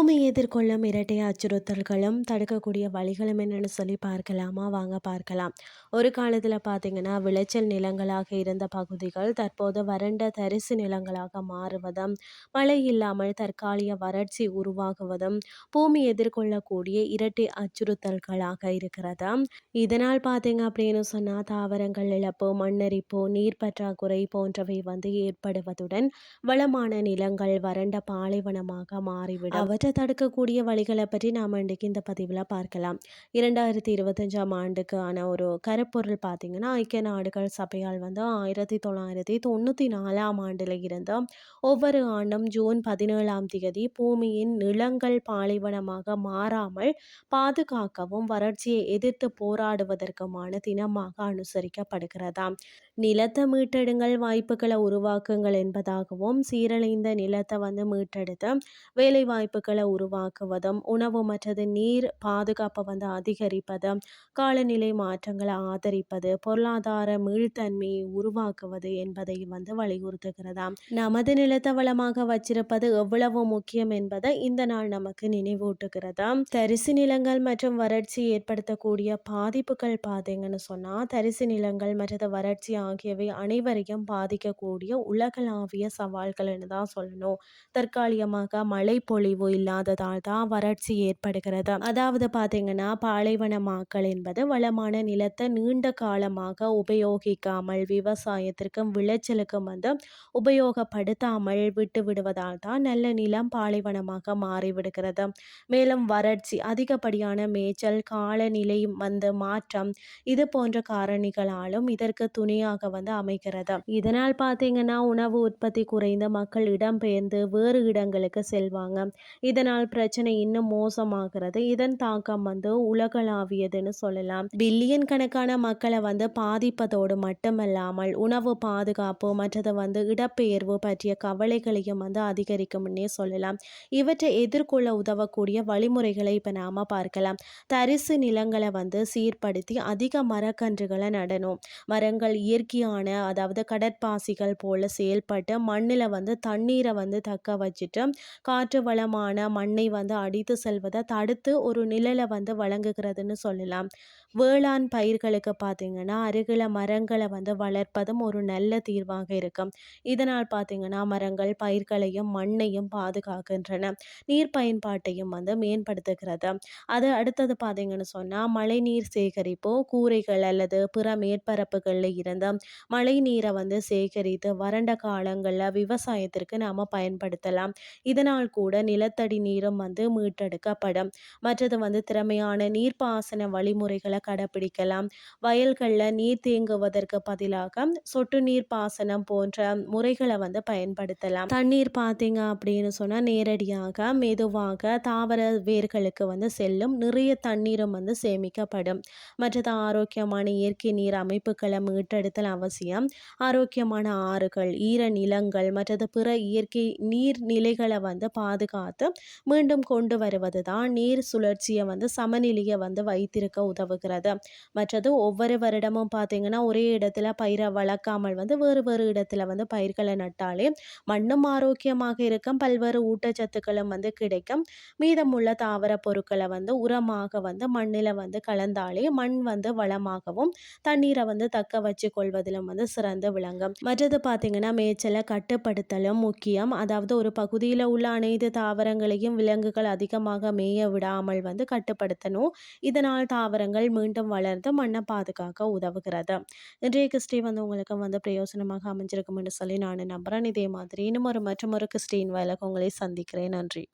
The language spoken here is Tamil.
பூமி எதிர்கொள்ளும் இரட்டை அச்சுறுத்தல்களும் தடுக்கக்கூடிய வழிகளும் என்னென்னு சொல்லி பார்க்கலாமா? வாங்க பார்க்கலாம். ஒரு காலத்தில் பார்த்திங்கன்னா விளைச்சல் நிலங்களாக இருந்த பகுதிகள் தற்போது வறண்ட தரிசு நிலங்களாக மாறுவதும் மழை இல்லாமல் தற்காலிக வறட்சி உருவாகுவதும் பூமி எதிர்கொள்ளக்கூடிய இரட்டை அச்சுறுத்தல்களாக இருக்கிறது? இதனால் பார்த்தீங்க அப்படின்னு சொன்னால் தாவரங்கள் இழப்பு மண்ணரிப்பு நீர் பற்றாக்குறை போன்றவை வந்து ஏற்படுவதுடன் வளமான நிலங்கள் வறண்ட பாலைவனமாக மாறிவிடும். அவற்றை தடுக்கக்கூடிய வழிகளை பற்றி நாம் இன்றைக்கு இந்த பதிவில் பார்க்கலாம். இரண்டாயிரத்தி இருபத்தஞ்சாம் ஆண்டுக்கான ஒரு கருப்பொருள் பார்த்திங்கன்னா ஐக்கிய நாடுகள் சபையால் வந்து ஆயிரத்தி தொள்ளாயிரத்தி தொண்ணூற்றி நாலாம் ஆண்டில் இருந்து ஒவ்வொரு ஆண்டும் ஜூன் பதினேழாம் தேதி பூமியின் நிலங்கள் பாலைவனமாக மாறாமல் பாதுகாக்கவும் வறட்சியை எதிர்த்து போராடுவதற்குமான தினமாக அனுசரிக்கப்படுகிறதாம். நிலத்தை மீட்டெடுங்கள் வாய்ப்புகளை உருவாக்குங்கள் என்பதாகவும் சீரழிந்த நிலத்தை வந்து மீட்டெடுத்து வேலை வாய்ப்புகளை உருவாக்குவதும் உணவு மற்றது நீர் பாதுகாப்பை வந்து அதிகரிப்பது காலநிலை மாற்றங்களை ஆதரிப்பது பொருளாதார மீள்தன்மையை உருவாக்குவது என்பதை வந்து வலியுறுத்துகிறதா. நமது நிலத்தை வளமாக வச்சிருப்பது எவ்வளவு முக்கியம் என்பதை இந்த நாள் நமக்கு நினைவூட்டுகிறதா. தரிசு நிலங்கள் மற்றும் வறட்சி ஏற்படுத்தக்கூடிய பாதிப்புகள் பார்த்தீங்கன்னு சொன்னால் தரிசு நிலங்கள் மற்றது வறட்சி ஆகியவை அனைவரையும் பாதிக்கக்கூடிய உலகளாவிய சவால்கள்னு தான் சொல்லணும். தற்காலிகமாக மழை பொழிவு இல்லாததால் தான் வறட்சி ஏற்படுகிறது. அதாவது பார்த்தீங்கன்னா பாலைவனமாக்கல் என்பது வளமான நிலத்தை நீண்ட காலமாக உபயோகிக்காமல் விவசாயத்திற்கும் விளைச்சலுக்கும் வந்து உபயோகப்படுத்தாமல் விட்டு விடுவதால் தான் நல்ல நிலம் பாலைவனமாக மாறிவிடுகிறது. மேலும் வறட்சி அதிகப்படியான மேய்ச்சல் காலநிலை வந்து மாற்றம் இது போன்ற காரணிகளாலும் இதற்கு துணையாக வந்து அமைகிறது இதனால் பார்த்தீங்கன்னா உணவு உற்பத்தி குறைந்து மக்கள் இடம்பெயர்ந்து வேறு இடங்களுக்கு செல்வாங்க. இதனால் பிரச்சனை இன்னும் மோசமாகிறது. இதன் தாக்கம் வந்து உலகளாவியதுன்னு சொல்லலாம். பில்லியன் கணக்கான மக்களை வந்து பாதிப்பதோடு மட்டுமல்லாமல் உணவு பாதுகாப்பு மற்றது வந்து இடப்பெயர்வு பற்றிய கவலைகளையும் வந்து அதிகரிக்கும்னே சொல்லலாம். இவற்றை எதிர்கொள்ள உதவக்கூடிய வழிமுறைகளை இப்போ நாம பார்க்கலாம். தரிசு நிலங்களை வந்து சீர்படுத்தி அதிக மரக்கன்றுகளை நடணும். மரங்கள் இயற்கையான அதாவது கடற்பாசிகள் போல செயல்பட்டு மண்ணில் வந்து தண்ணீரை வந்து தக்க வச்சுட்டு காற்று வளமான மண்ணை வந்து அடித்து செல்வதை தடுத்து ஒரு நிழலை வந்து வழங்குகிறதுன்னு சொல்லலாம். வேளாண் பயிர்களுக்கு பார்த்திங்கன்னா அருகில் மரங்களை வந்து வளர்ப்பதும் ஒரு நல்ல தீர்வாக இருக்கும். இதனால் பார்த்திங்கன்னா மரங்கள் பயிர்களையும் மண்ணையும் பாதுகாக்கின்றன. நீர் பயன்பாட்டையும் வந்து மேம்படுத்துகிறது. அது அடுத்தது பார்த்திங்கன்னு சொன்னால் மழைநீர் சேகரிப்பு கூரைகள் அல்லது பிற மேற்பரப்புகளில் இருந்து மழை நீரை வந்து சேகரித்து வறண்ட காலங்களில் விவசாயத்திற்கு நாம் பயன்படுத்தலாம். இதனால் கூட நிலத்தடி நீரும் வந்து மீட்டெடுக்கப்படும். மற்றது வந்து திறமையான நீர்ப்பாசன வழிமுறைகளை கடைப்பிடிக்கலாம். வயல்களில் நீர் தேங்குவதற்கு பதிலாக சொட்டு நீர் பாசனம் போன்ற முறைகளை வந்து பயன்படுத்தலாம். தண்ணீர் பார்த்தீங்க அப்படின்னு சொன்னால் நேரடியாக மெதுவாக தாவர வேர்களுக்கு வந்து செல்லும் நிறைய தண்ணீரும் வந்து சேமிக்கப்படும். மற்றது ஆரோக்கியமான இயற்கை நீர் அமைப்புகளை மீட்டெடுத்து வளர்த்தல் அவசியம். ஆரோக்கியமான ஆறுகள் ஈர நிலங்கள் மற்றது பிற இயற்கை நீர்நிலைகளை வந்து பாதுகாத்து மீண்டும் கொண்டு வருவது தான் நீர் சுழற்சியை வந்து சமநிலையை வந்து வைத்திருக்க உதவுகிறது. மற்றது ஒவ்வொரு வருடமும் பார்த்தீங்கன்னா ஒரே இடத்துல பயிரை வளர்க்காமல் வந்து வேறு வேறு இடத்துல வந்து பயிர்களை நட்டாலே மண்ணும் ஆரோக்கியமாக இருக்கும். பல்வேறு ஊட்டச்சத்துக்களும் வந்து கிடைக்கும். மீதமுள்ள தாவர பொருட்களை வந்து உரமாக வந்து மண்ணில் வந்து கலந்தாலே மண் வந்து வளமாகவும் தண்ணீரை வந்து தக்க வச்சு கொள்வதிலும் வந்து சிறந்து விளங்கும். மற்றது பார்த்தீங்கன்னா மேய்ச்சலை கட்டுப்படுத்தலும் முக்கியம். அதாவது ஒரு பகுதியில் உள்ள அனைத்து தாவரங்களையும் விலங்குகள் அதிகமாக மேய விடாமல் வந்து கட்டுப்படுத்தணும். இதனால் தாவரங்கள் மீண்டும் வளர்ந்து மண்ணை பாதுகாக்க உதவுகிறது. இன்றைய கிறிஸ்டி வந்து உங்களுக்கு வந்து பிரயோசனமாக அமைஞ்சிருக்கும் என்று சொல்லி நான் நம்புறேன். இதே மாதிரி இன்னும் ஒரு மற்றும் ஒரு கிறிஸ்டின் வேலைக்கு உங்களை சந்திக்கிறேன். நன்றி.